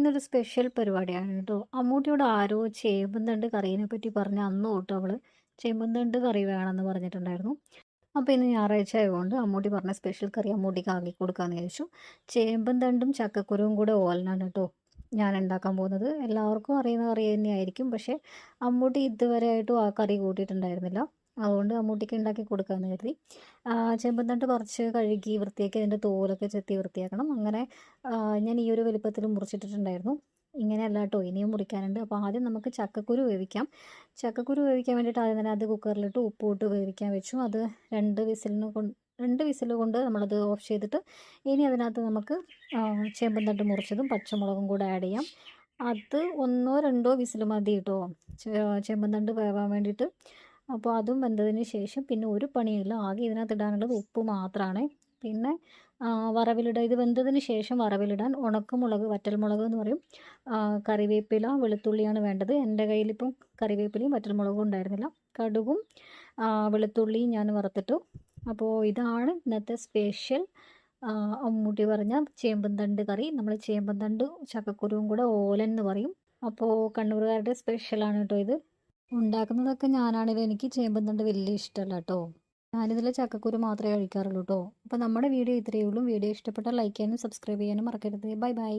ഇന്നൊരു സ്പെഷ്യൽ പരിപാടിയാണ് കേട്ടോ. അമ്മൂട്ടിയോട് ആരോ ചേമ്പന്തണ്ട് കറീനെ പറ്റി പറഞ്ഞ അന്ന് തൊട്ട് അവൾ ചേമ്പന്തണ്ട് കറി വേണമെന്ന് പറഞ്ഞിട്ടുണ്ടായിരുന്നു. അപ്പോൾ ഇന്ന് ഞായറാഴ്ച ആയതുകൊണ്ട് അമ്മൂട്ടി പറഞ്ഞ സ്പെഷ്യൽ കറി അമ്മൂട്ടിക്ക് ആക്കി കൊടുക്കാമെന്ന് വിചാരിച്ചു. ചേമ്പന്തണ്ടും ചക്കക്കുരുവും കൂടെ ഓലനാണ് കേട്ടോ ഞാൻ ഉണ്ടാക്കാൻ പോകുന്നത്. എല്ലാവർക്കും അറിയുന്ന കറി തന്നെയായിരിക്കും. പക്ഷേ അമ്മൂട്ടി ഇതുവരെ ആയിട്ടും ആ കറി കൂട്ടിയിട്ടുണ്ടായിരുന്നില്ല. അതുകൊണ്ട് അമ്മൂട്ടിക്ക് ഉണ്ടാക്കി കൊടുക്കാമെന്ന് കരുതി. ചെമ്പന്തണ്ട് കുറച്ച് കഴുകി വൃത്തിയാക്കി അതിന്റെ തോലൊക്കെ ചെത്തി വൃത്തിയാക്കണം. അങ്ങനെ ഞാൻ ഈ ഒരു വലിപ്പത്തിൽ മുറിച്ചിട്ടിട്ടുണ്ടായിരുന്നു. ഇങ്ങനെയല്ല കേട്ടോ ഇനിയും മുറിക്കാനുണ്ട്. അപ്പോൾ ആദ്യം നമുക്ക് ചക്കക്കുരു വേവിക്കാം. ചക്കക്കുരു വേവിക്കാൻ വേണ്ടിയിട്ട് ആദ്യം തന്നെ അത് കുക്കറിലിട്ട് ഉപ്പ് ഇട്ട് വേവിക്കാൻ വെച്ചു. അത് രണ്ട് വിസിലിന് കൊണ്ട് രണ്ട് വിസിൽ കൊണ്ട് നമ്മളത് ഓഫ് ചെയ്തിട്ട് ഇനി അതിനകത്ത് നമുക്ക് ചേമ്പന്തണ്ട് മുറിച്ചതും പച്ചമുളകും കൂടെ ആഡ് ചെയ്യാം. അത് ഒന്നോ രണ്ടോ വിസിൽ മതി കേട്ടോ. ചേമ്പന്തണ്ട് വേവാൻ വേണ്ടിയിട്ട്. അപ്പോൾ അതും വെന്തതിന് ശേഷം പിന്നെ ഒരു പണിയില്ല ആകെ ഇതിനകത്ത് ഇടാനുള്ളത് ഉപ്പ് മാത്രമാണ് പിന്നെ വറവിലിടുക ഇത് വെന്തതിന് ശേഷം വറവിലിടാൻ ഉണക്കമുളക് വറ്റൽമുളക് എന്ന് പറയും. കറിവേപ്പില വെളുത്തുള്ളിയാണ് വേണ്ടത്. എന്റെ കയ്യിലിപ്പം കറിവേപ്പിലയും വറ്റൽമുളകും ഉണ്ടായിരുന്നില്ല. കടുകും വെളുത്തുള്ളിയും ഞാൻ വറുത്തിട്ടു. അപ്പോൾ ഇതാണ് ഇന്നത്തെ സ്പെഷ്യൽ അമ്മൂട്ടി പറഞ്ഞ ചേമ്പന്തണ്ട് കറി. നമ്മൾ ചേമ്പന്തണ്ട് ചക്കക്കുരുവും കൂടെ ഓലൻ എന്ന് പറയും. അപ്പോൾ കണ്ണൂരുകാരുടെ സ്പെഷ്യലാണ് കേട്ടോ ഇത്. ഉണ്ടാക്കുന്നതൊക്കെ ഞാനാണെങ്കിലും എനിക്ക് ചേമ്പന്തണ്ട് വലിയ ഇഷ്ടമല്ല കേട്ടോ. ഞാനിതിൽ ചക്കക്കുരു മാത്രമേ കഴിക്കാറുള്ളൂ കേട്ടോ. അപ്പോൾ നമ്മുടെ വീഡിയോ ഇത്രയേ ഉള്ളൂ. വീഡിയോ ഇഷ്ടപ്പെട്ടാൽ ലൈക്ക് ചെയ്യാനും സബ്സ്ക്രൈബ് ചെയ്യാനും മറക്കരുത്. Bye bye